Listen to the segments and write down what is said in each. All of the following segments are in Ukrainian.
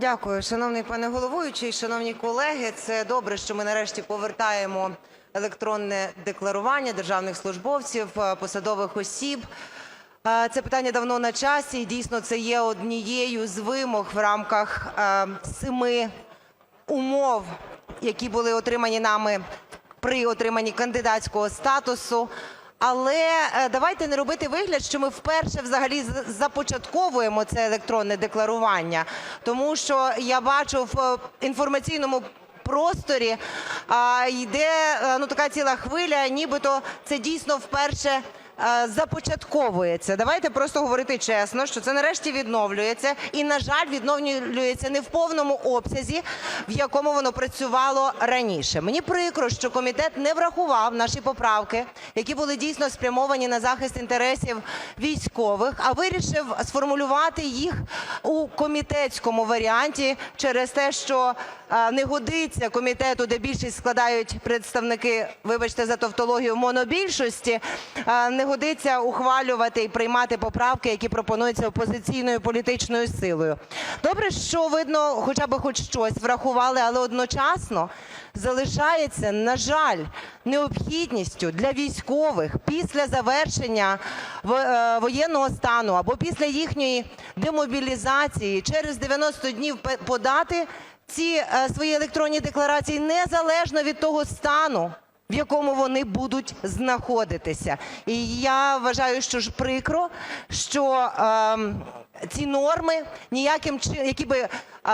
Дякую, шановний пане головуючий, шановні колеги. Це добре, що ми нарешті повертаємо електронне декларування державних службовців, е, посадових осіб. Е, Це питання давно на часі, і дійсно це є однією з вимог в рамках е, семи умов, які були отримані нами при отриманні кандидатського статусу. Але е, давайте не робити вигляд, що ми вперше взагалі започатковуємо це електронне декларування, тому що я бачу в е, інформаційному просторі йде е, ну така ціла хвиля, нібито це дійсно вперше започатковується. Давайте просто говорити чесно, що це нарешті відновлюється, і на жаль, відновлюється не в повному обсязі, в якому воно працювало раніше. Мені прикро, що комітет не врахував наші поправки, які були дійсно спрямовані на захист інтересів військових, а вирішив сформулювати їх у комітетському варіанті через те, що е, не годиться комітету, де більшість складають представники, вибачте за тавтологію, монобільшості, е, не годиться ухвалювати і приймати поправки, які пропонуються опозиційною політичною силою. Добре, що видно, хоча б хоч щось врахували, але одночасно залишається, на жаль, необхідністю для військових після завершення е, воєнного стану або після їхньої демобілізації через 90 днів подати ці е, свої електронні декларації незалежно від того стану, в якому вони будуть знаходитися. І я вважаю, що ж прикро, що ем, ці норми ніяким чином, які би е,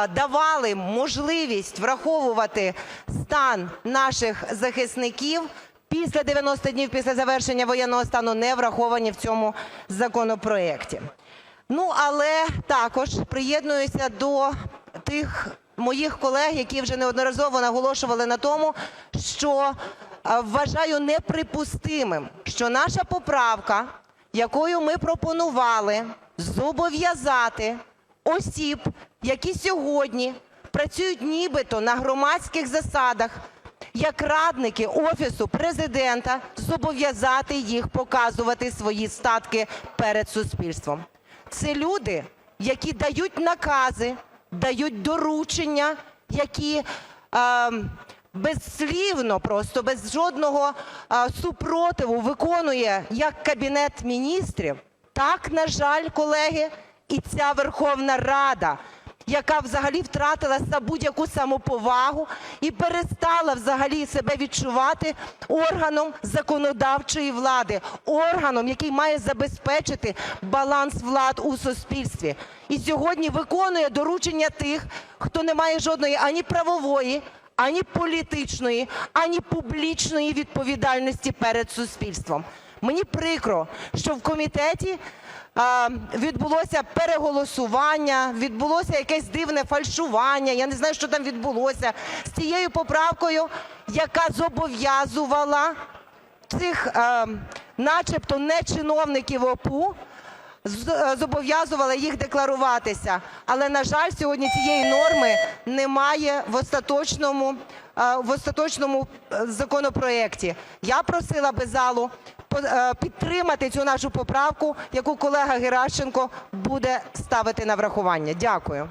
давали можливість враховувати стан наших захисників після 90 днів після завершення воєнного стану, не враховані в цьому законопроекті. Ну, але також приєднуюся до тих моїх колег, які вже неодноразово наголошували на тому, що е, вважаю неприпустимим, що наша поправка, якою ми пропонували зобов'язати осіб, які сьогодні працюють нібито на громадських засадах, як радники Офісу Президента, зобов'язати їх показувати свої статки перед суспільством. Це люди, які дають накази, дають доручення, які е, безслівно, просто без жодного супротиву виконує як Кабінет міністрів, так, на жаль, колеги, і ця Верховна Рада, яка взагалі втратила будь-яку самоповагу і перестала взагалі себе відчувати органом законодавчої влади, органом, який має забезпечити баланс влад у суспільстві. І сьогодні виконує доручення тих, хто не має жодної ані правової, ані політичної, ані публічної відповідальності перед суспільством. Мені прикро, що в комітеті відбулося переголосування, відбулося якесь дивне фальшування, я не знаю, що там відбулося, з цією поправкою, яка зобов'язувала цих начебто не чиновників ОПУ, зобов'язувала їх декларуватися. Але, на жаль, сьогодні цієї норми немає в остаточному, е, в остаточному е, законопроекті. Я просила би залу е, підтримати цю нашу поправку, яку колега Геращенко буде ставити на врахування. Дякую.